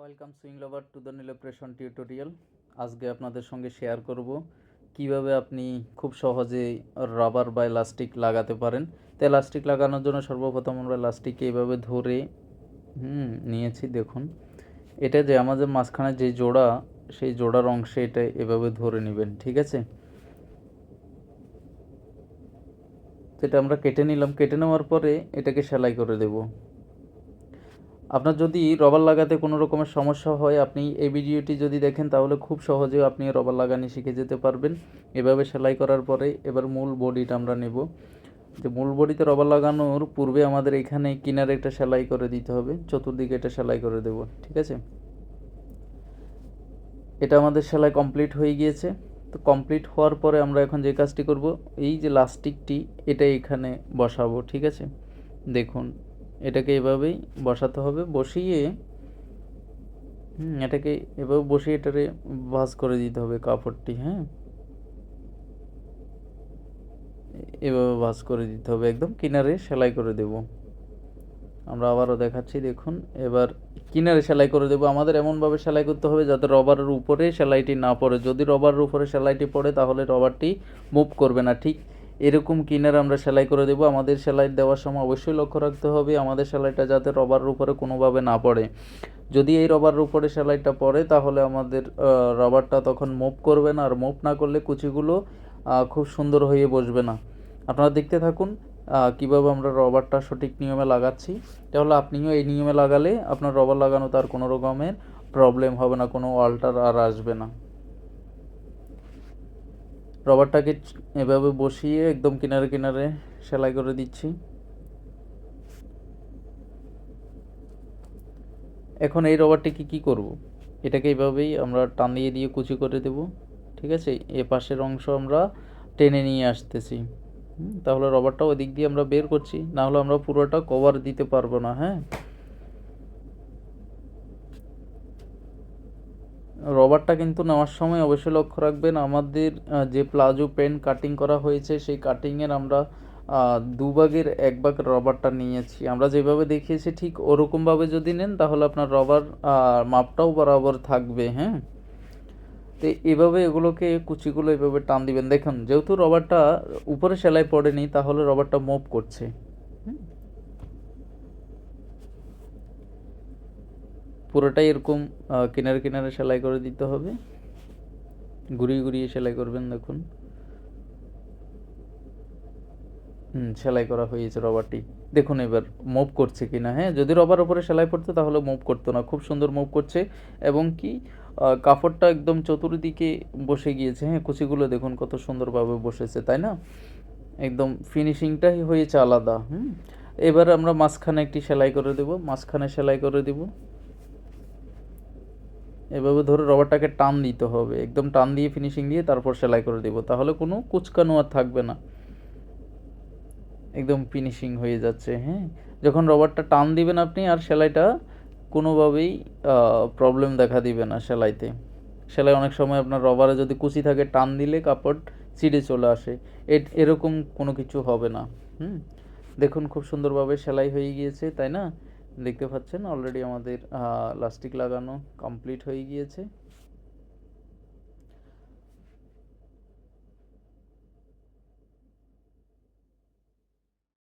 Welcome swing lover to the নীলপ্রেশন tutorial আজকে আপনাদের সঙ্গে শেয়ার করব কীভাবে আপনি খুব সহজেই রাবার বা ইলাস্টিক লাগাতে পারেন। তো ইলাস্টিক লাগানোর জন্য সর্বপ্রথম আমরা ইলাস্টিককে এইভাবে ধরে, হুম, নিয়েছি, দেখুন। এটা যে আমাদের মাঝখানে যে জোড়া, সেই জোড়ার অংশে এটা এভাবে ধরে নেবেন, ঠিক আছে? এটা আমরা কেটে নিলাম। কেটে নেওয়ার পরে এটাকে সেলাই করে দেবো। আপনার যদি রবার লাগাতে কোনো রকমের সমস্যা হয়, আপনি এই ভিডিওটি যদি দেখেন, তাহলে খুব সহজে আপনি রবার লাগানি শিখে যেতে পারবেন। এভাবে সেলাই করার পরে এবার মূল বডিটা আমরা নেব। যে মূল বডিতে রবার লাগানোর পূর্বে আমাদের এখানে কিনারে একটা সেলাই করে দিতে হবে। চতুর্দিকে এটা সেলাই করে দেব, ঠিক আছে? এটা আমাদের সেলাই কমপ্লিট হয়ে গিয়েছে। তো কমপ্লিট হওয়ার পরে আমরা এখন যে কাজটি করব, এই যে লাস্টিকটি, এটা এখানে বসাবো, ঠিক আছে? দেখুন এটাকে এভাবেই বসাতে হবে। বসিয়ে এটাকে এভাবে বসিয়ে এটারে ভাঁজ করে দিতে হবে কাপড়টি হ্যাঁ? এভাবে ভাঁজ করে দিতে হবে একদম। কিনারে সেলাই করে দেব। আমরা আবারও দেখাচ্ছি, দেখুন, এবার কিনারে সেলাই করে দেবো। আমাদের এমনভাবে সেলাই করতে হবে যাতে রবারের উপরে সেলাইটি না পড়ে। যদি রবারের উপরে সেলাইটি পড়ে, তাহলে রবারটি মুভ করবে না, ঠিক? এরকম কিনার আমরা সেলাই করে দেবো। আমাদের সেলাই দেওয়ার সময় অবশ্যই লক্ষ্য রাখতে হবে, আমাদের সেলাইটা যাতে রবারের উপরে কোনোভাবে না পড়ে। যদি এই রবারের উপরে সেলাইটা পড়ে, তাহলে আমাদের রবারটা তখন মুভ করবে না। আর মুভ না করলে কুচিগুলো খুব সুন্দর হয়ে বসবে না। আপনারা দেখতে থাকুন কীভাবে আমরা রবারটা সঠিক নিয়মে লাগাচ্ছি। তাহলে আপনিও এই নিয়মে লাগালে আপনার রবার লাগানো তার কোনো রকমের প্রবলেম হবে না, কোনো অল্টার আর আসবে না। রবারটাকে এভাবে বসিয়ে একদম কিনারে কিনারে সেলাই করে দিচ্ছি। এখন এই রবারটিকে কি করব? এটাকে এইভাবেই আমরা টান দিয়ে দিয়ে কুচি করে দেব, ঠিক আছে? এ পাশের অংশ আমরা টেনে নিয়ে আসতেছি। তাহলে রবারটা ওদিক দিয়ে আমরা বের করছি না হলে আমরা পুরোটা কভার দিতে পারব না হ্যাঁ? রবারটা কিন্তু নেওয়ার সময় অবশ্যই লক্ষ্য রাখবেন, আমাদের যে প্লাজো প্যান্ট কাটিং করা হয়েছে, সেই কাটিংয়ের আমরা দুভাগের এক ভাগ রবারটা নিয়েছি। আমরা যেভাবে দেখিয়েছি ঠিক ওরকমভাবে যদি নেন, তাহলে আপনার রবার মাপটাও বরাবর থাকবে হ্যাঁ? তো এভাবে এগুলোকে, কুচিগুলো এভাবে টান দিবেন। দেখুন, যেহেতু রবারটা উপরে সেলাই পড়েনি, তাহলে রবারটা মুভ করছে পুরোটাই এরকম কিনারে কিনারে সেলাই করে দিতে হবে। ঘুরিয়ে ঘুরিয়ে সেলাই করবেন, দেখুন। সেলাই করা হয়েছে রবারটি। দেখুন এবার মুভ করছে কি না হ্যাঁ? যদি রবার ওপরে সেলাই পড়তো তাহলে মুভ করতো না। খুব সুন্দর মুভ করছে। এবং কি কাপড়টা একদম চতুর্দিকে বসে গিয়েছে হ্যাঁ? কুচিগুলো দেখুন কত সুন্দরভাবে বসেছে, তাই না? একদম ফিনিশিংটাই হয়েছে আলাদা, হুম? এবার আমরা মাঝখানে একটি সেলাই করে দেব। মাঝখানে সেলাই করে দেবো। এভাবে ধরে রবারটাকে টান দিতে হবে। একদম টান দিয়ে ফিনিশিং দিয়ে তারপর সেলাই করে দেব। তাহলে কোনো কুচকানো আর থাকবে না। একদম ফিনিশিং হয়ে যাচ্ছে হ্যাঁ? যখন রবারটা টান দিবেন আপনি আর সেলাইটা কোনোভাবেই প্রবলেম দেখা দিবে না সেলাইতে। সেলাই অনেক সময় আপনার রবারে যদি কুচি থাকে, টান দিলে কাপড় ছিঁড়ে চলে আসে। এরকম কোনো কিছু হবে না, হুম? দেখুন, খুব সুন্দরভাবে সেলাই হয়ে গিয়েছে, তাই না? দেখতে পাচ্ছেন অলরেডি আমাদের লাস্টিক লাগানো কমপ্লিট হয়ে গিয়েছে।